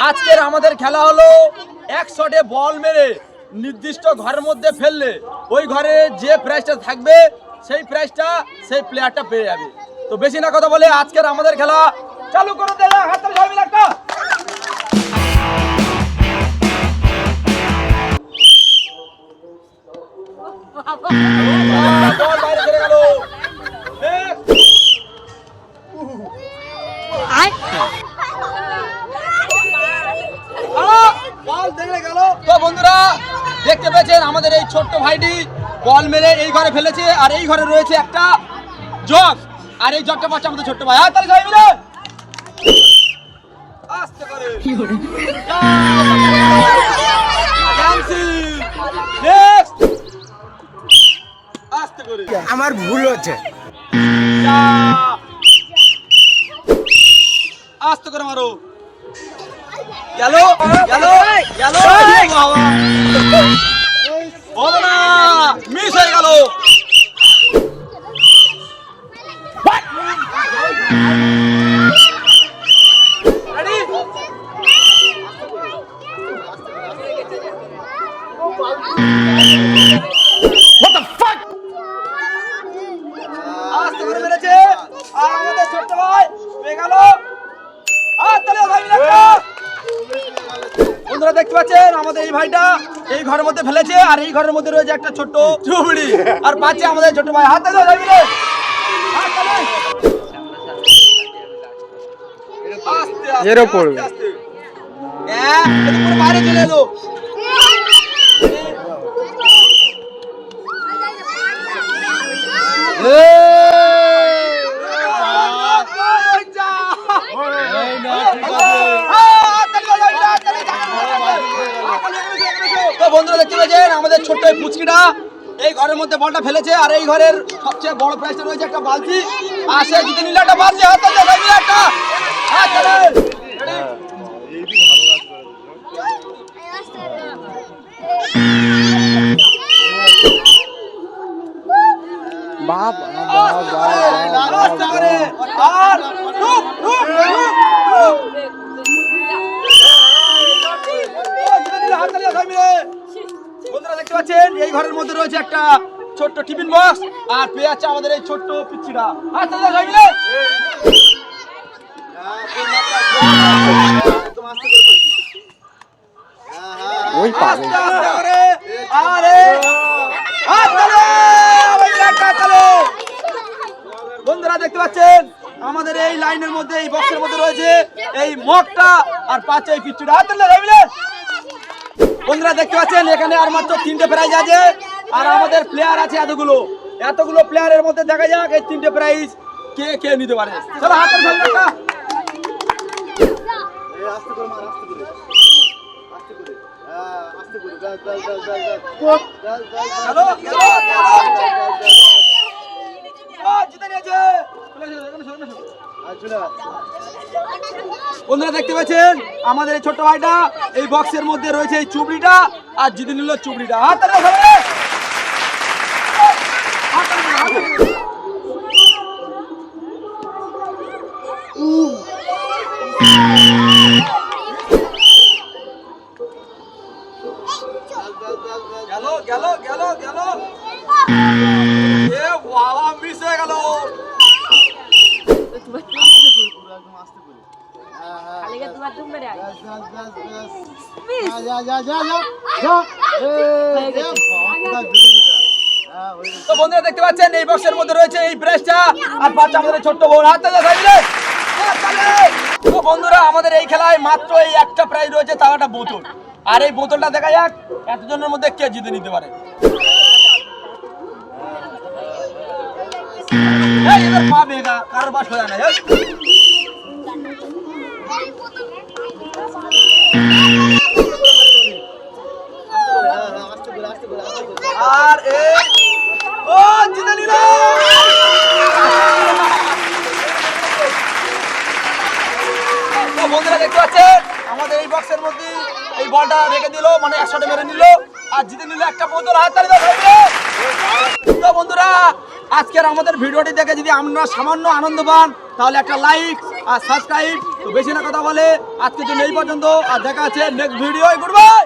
আজকের আমাদের খেলা হলো এক শটে বল মেরে নির্দিষ্ট ঘরের মধ্যে ফেললে। ওই ঘরে যে প্রাইজটা থাকবে সেই প্রাইজটা সেই প্লেয়ারটা পেয়ে যাবে। তো বেশি না কথা বলে আজকের আমাদের খেলা চালু করে দেবে হাততালি সবাই একটা। আহ, বল বাইরে চলে গেল Next! আহ, বল দেখলে গেল তো বন্ধুরা দেখতে পেয়েছেন আমাদের এই ছোট্ট ভাইটি বল মেরে এই ঘরে ফেলেছে আর এই ঘরে রয়েছে একটা জগ আর এই জগটা পাচ্ছে আমাদের ছোট্ট ভাই। আর তাহলে সবাই মিলে। আস্তে করে। আমার ভুল হচ্ছে। আস্তে করে মারো। গেল গেলো গেলো বাবা বলো না মিস হয়ে গেল Thank আস্তে করে মেরেছে আর আমাদের ছোট্ট ভাই পেয়ে গেল আর তাহলে ভাই মিলে একটা। বন্ধুরা দেখতে পাচ্ছেন? আমাদের এই ভাইটা এই ঘরের মধ্যে ফেলেছে আর এই ঘরের মধ্যে রয়েছে একটা ছোট্ট চুবড়ি আর পাচ্ছে আমাদের ছোট ভাই। হাতে এরও পড়বে। হ্যাঁ, বাইরে চলে এলো। বন্ধুরা আমাদের ছোট্ট এই পুচকিটা এই ঘরের মধ্যে বলটা ফেলেছে আর এই ঘরের সবচেয়ে বড় প্রাইসটা রয়েছে একটা বালতি আর সে জিতে নিল একটা বালতি হাত মিলে একটা তালে Ready? বাপ দেখতে পাচ্ছেন এই ঘরের মধ্যে রয়েছে একটা ছোট্ট টিফিন বক্স আর পেয়ে যাচ্ছে আমাদের এই ছোট্ট সবাই মিলে। ওই আস্তে আস্তে করে আরে হাত তালি। বন্ধুরা দেখতে পাচ্ছেন আমাদের এই লাইনের মধ্যে এই বক্সের মধ্যে রয়েছে এই মগটা আর পাচ্ছে এই পিচ্ছুটা হাত। বন্ধুরা দেখতে পাচ্ছেন এখানে আর মাত্র তিনটে প্রাইজ আছে আর আমাদের প্লেয়ার আছে এতগুলো এতগুলো প্লেয়ারের মধ্যে দেখা যাক এই তিনটে প্রাইজ কে কে নিতে পারে চলো হাতের সামনে একটা চলো চলো ও, জিতে নিয়েছে চলে এসো, এখানে এসো, এখানে এসো। বন্ধুরা, দেখতে পাচ্ছেন? আমাদের এই ছোট্ট ভাইটা এই বক্সের মধ্যে রয়েছে এই চুবড়িটা, আর জিতে নিল চুবড়িটা। হাত। গেল গেল গেল গেল। বাবা হয়ে গেল। তো বন্ধুরা, দেখতে পাচ্ছেন, এই বক্সের মধ্যে রয়েছে এই ব্রেসটা আর বাচ্চা আমাদের ছোট্ট বোন হাত তালি। তো বন্ধুরা, আমাদের এই খেলায় মাত্র এই একটা প্রাইজ রয়েছে, তাও একটা বোতল। আর এই বোতলটা দেখা যাক, এতজনের মধ্যে কে জিতে নিতে পারে। আর বন্ধুরা দেখতে পাচ্ছেন, আমাদের এই বক্সের মধ্যে এই বলটা রেখে দিল মানে একশোটা মেরে নিল, আর জিতে নিল একটা বোতল হাত তালি দাও সবাই মিলে। তো বন্ধুরা আজকের আমাদের ভিডিওটি দেখে যদি আপনারা সামান্য আনন্দ পান, তাহলে একটা লাইক আর সাবস্ক্রাইব তো বেশি না কথা বলে আজকে তো এই পর্যন্ত, আর দেখা আছে নেক্সট ভিডিও গুড বাই